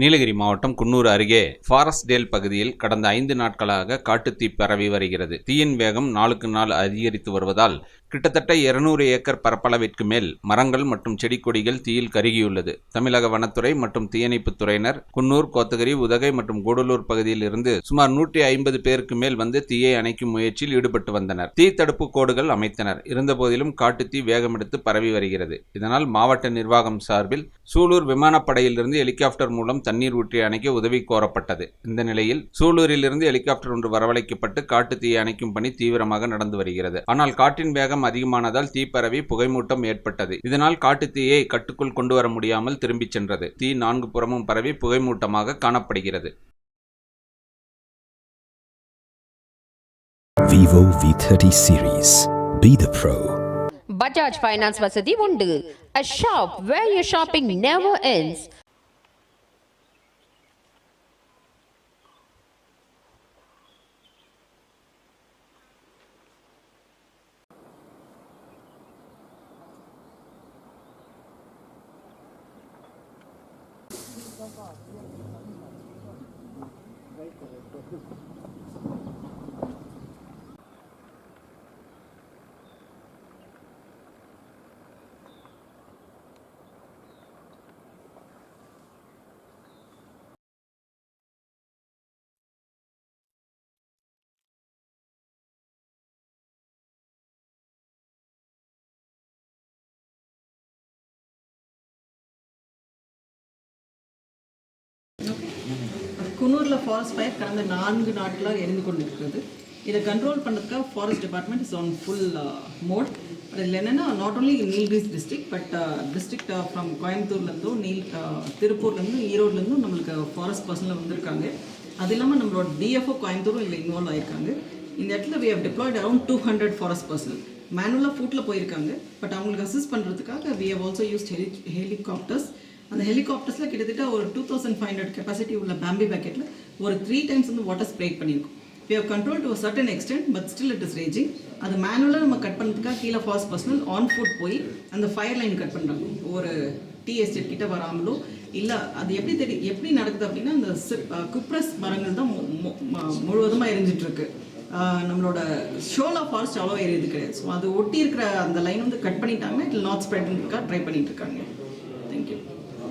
நீலகிரி மாவட்டம் குன்னூர் அருகே ஃபாரஸ்டேல் பகுதியில் கடந்த ஐந்து நாட்களாக காட்டுத்தீ பரவி வருகிறது. தீயின் வேகம் நாளுக்கு நாள் அதிகரித்து வருவதால் கிட்டத்தட்ட 200 ஏக்கர் பரப்பளவிற்கு மேல் மரங்கள் மற்றும் செடி கொடிகள் தீயில் கருகியுள்ளது. தமிழக வனத்துறை மற்றும் தீயணைப்புத் துறையினர் குன்னூர் கோத்தகிரி உதகை மற்றும் கூடலூர் பகுதியில் இருந்து சுமார் நூற்றி ஐம்பது பேருக்கு மேல் வந்து தீயை அணைக்கும் முயற்சியில் ஈடுபட்டு வந்தனர். தீ தடுப்பு கோடுகள் அமைத்தனர். இருந்தபோதிலும் காட்டுத்தீ வேகமெடுத்து பரவி வருகிறது. இதனால் மாவட்ட நிர்வாகம் சார்பில் சூலூர் விமானப்படையிலிருந்து ஹெலிகாப்டர் மூலம் தண்ணீர் ஊற்றி அணைக்க உதவி கோரப்பட்டது. இந்த நிலையில் சூலூரிலிருந்து ஹெலிகாப்டர் ஒன்று வரவழைக்கப்பட்டு காட்டு தீயை அணைக்கும் பணி தீவிரமாக நடந்து வருகிறது. ஆனால் காற்றின் வேகம் அதிகமானதால் தீ பரவி புகைமூட்டம் ஏற்பட்டது. இதனால் காட்டு தீயை கட்டுக்குள் கொண்டு வர முடியாமல் திரும்பிச் சென்றது. தீ நான்கு புறமும் பரவி புகைமூட்டமாக காணப்படுகிறது. Vivo V30 series. Be the pro. Bajaj finance வசதி உண்டு a shop where your shopping never ends. Thank you. குன்னூரில் ஃபாரஸ்ட் ஃபயர் கடந்த நான்கு நாட்களாக எரிந்து கொண்டிருக்கிறது. இதை கண்ட்ரோல் பண்ணுறதுக்காக forest department is on full mode but இதில் என்னென்னா not only Nilgiris district but district from கோயம்புத்தூர்லேருந்தும் நீல் திருப்பூர்லேருந்தும் ஈரோட்லேருந்தும் நம்மளுக்கு ஃபாரஸ்ட் பர்சனில் வந்திருக்காங்க. அது இல்லாமல் நம்மளோட டிஎஃப்ஓ கோயம்புத்தூரும் இதில் இன்வால்வ் ஆயிருக்காங்க. இந்த இடத்துல we have deployed around two hundred forest personnel மேனுவலாக ஃபுட்டில் போயிருக்காங்க. பட் அவங்களுக்கு அசிஸ்ட் பண்ணுறதுக்காக we have also used heli helicopters அந்த ஹெலிகாப்டர்ஸில் கிட்டத்தட்ட ஒரு two thousand five hundred capacity உள்ள பேம்பி பேக்கெட்டில் ஒரு த்ரீ டைம்ஸ் வந்து water spray பண்ணியிருக்கும். We have control to certain extent but still it is raging அது மேனுவலாக நம்ம கட் பண்ணுறதுக்காக கீழே ஃபாஸ்ட் பர்சனல் ஆன் ஃபுட் போய் அந்த ஃபயர் லைன் கட் பண்ணுறாங்க ஒரு டீ எஸ்டேட் கிட்ட வராமலோ இல்லை அது எப்படி தெரியும் எப்படி நடக்குது அப்படின்னா அந்த குப்ரஸ் மரங்கள் தான் முழுவதுமாக எரிஞ்சிட்ருக்கு. நம்மளோட ஷோலா ஃபாரஸ்ட் அவ்வளோ எரியுது கிடையாது. ஸோ அது ஒட்டி இருக்கிற அந்த லைன் வந்து கட் பண்ணிட்டாங்க. இட் நாட் ஸ்ப்ரெட்னுக்காக ட்ரை பண்ணிட்டு இருக்காங்க. தேங்க்யூ